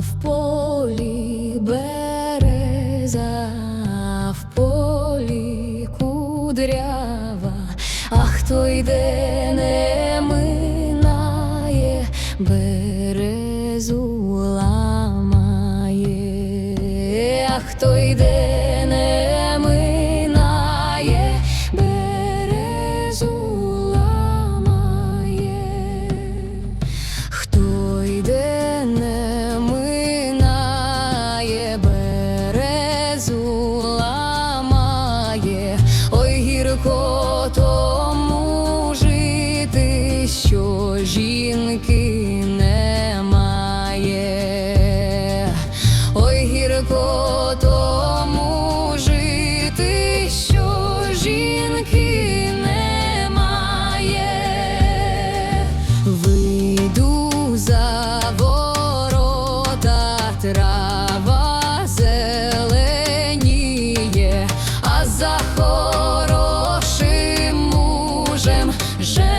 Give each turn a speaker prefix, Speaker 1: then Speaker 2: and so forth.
Speaker 1: в полі береза, в полі кудрява, а хто йде не минає, березу ламає, а хто йде 谁？